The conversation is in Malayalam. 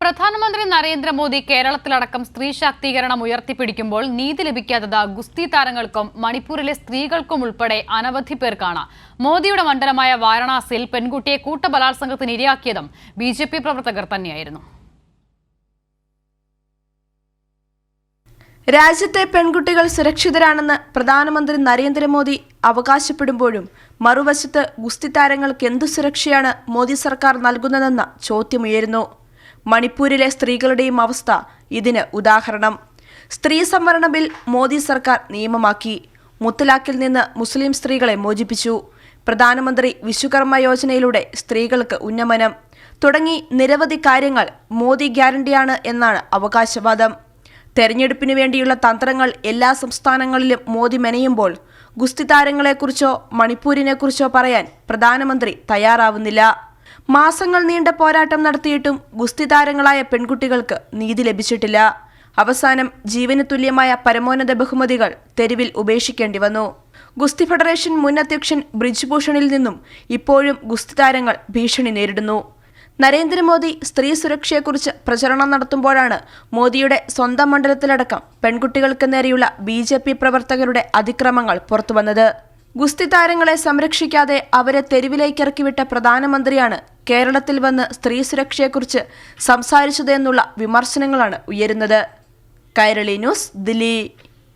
പ്രധാനമന്ത്രി നരേന്ദ്രമോദി കേരളത്തിലടക്കം സ്ത്രീ ശാക്തീകരണം ഉയർത്തിപ്പിടിക്കുമ്പോൾ നീതി ലഭിക്കാത്തത് ഗുസ്തി താരങ്ങൾക്കും മണിപ്പൂരിലെ സ്ത്രീകൾക്കും ഉൾപ്പെടെ അനവധി പേർക്കാണ്. മോദിയുടെ മണ്ഡലമായ വാരണാസിയിൽ പെൺകുട്ടിയെ കൂട്ടബലാത്സംഗത്തിന് ഇരയാക്കിയതും ബി പ്രവർത്തകർ തന്നെയായിരുന്നു. രാജ്യത്തെ പെൺകുട്ടികൾ സുരക്ഷിതരാണെന്ന് പ്രധാനമന്ത്രി നരേന്ദ്രമോദി അവകാശപ്പെടുമ്പോഴും മറുവശത്ത് ഗുസ്തി താരങ്ങൾക്ക് എന്തു സുരക്ഷയാണ് മോദി സർക്കാർ നൽകുന്നതെന്ന ചോദ്യമുയരുന്നു. മണിപ്പൂരിലെ സ്ത്രീകളുടെയും അവസ്ഥ ഇതിന് ഉദാഹരണം. സ്ത്രീ സംവരണ ബിൽ മോദി സർക്കാർ നിയമമാക്കി. മുത്തലാഖിൽ നിന്ന് മുസ്ലിം സ്ത്രീകളെ മോചിപ്പിച്ചു. പ്രധാനമന്ത്രി വിശ്വകർമ്മ യോജനയിലൂടെ സ്ത്രീകൾക്ക് ഉന്നമനം. തുടങ്ങി നിരവധി കാര്യങ്ങൾ മോദി ഗ്യാരണ്ടിയാണ് എന്നാണ് അവകാശവാദം. തെരഞ്ഞെടുപ്പിനു വേണ്ടിയുള്ള തന്ത്രങ്ങൾ എല്ലാ സംസ്ഥാനങ്ങളിലും മോദി മെനയുമ്പോൾ ഗുസ്തി താരങ്ങളെക്കുറിച്ചോ മണിപ്പൂരിനെക്കുറിച്ചോ പറയാൻ പ്രധാനമന്ത്രി തയ്യാറാവുന്നില്ല. മാസങ്ങൾ നീണ്ട പോരാട്ടം നടത്തിയിട്ടും ഗുസ്തി താരങ്ങളായ പെൺകുട്ടികൾക്ക് നീതി ലഭിച്ചിട്ടില്ല. അവസാനം ജീവന് തുല്യമായ പരമോന്നത ബഹുമതികൾ തെരുവിൽ ഉപേക്ഷിക്കേണ്ടി വന്നു. ഗുസ്തി ഫെഡറേഷൻ മുൻ അധ്യക്ഷൻ ബ്രിജ്ഭൂഷണിൽ നിന്നും ഇപ്പോഴും ഗുസ്തി താരങ്ങൾ ഭീഷണി നേരിടുന്നു. നരേന്ദ്രമോദി സ്ത്രീ സുരക്ഷയെക്കുറിച്ച് പ്രചരണം നടത്തുമ്പോഴാണ് മോദിയുടെ സ്വന്തം മണ്ഡലത്തിലടക്കം പെൺകുട്ടികൾക്ക് നേരെയുള്ള ബി ജെ പി പ്രവർത്തകരുടെ അതിക്രമങ്ങൾ പുറത്തുവന്നത്. ഗുസ്തി താരങ്ങളെ സംരക്ഷിക്കാതെ അവരെ തെരുവിലേക്കിറക്കിവിട്ട പ്രധാനമന്ത്രിയാണ് കേരളത്തിൽ വന്ന് സ്ത്രീ സുരക്ഷയെക്കുറിച്ച് സംസാരിച്ചതെന്നുള്ള വിമർശനങ്ങളാണ് ഉയരുന്നത്. കൈരളി ന്യൂസ് ദില്ലി.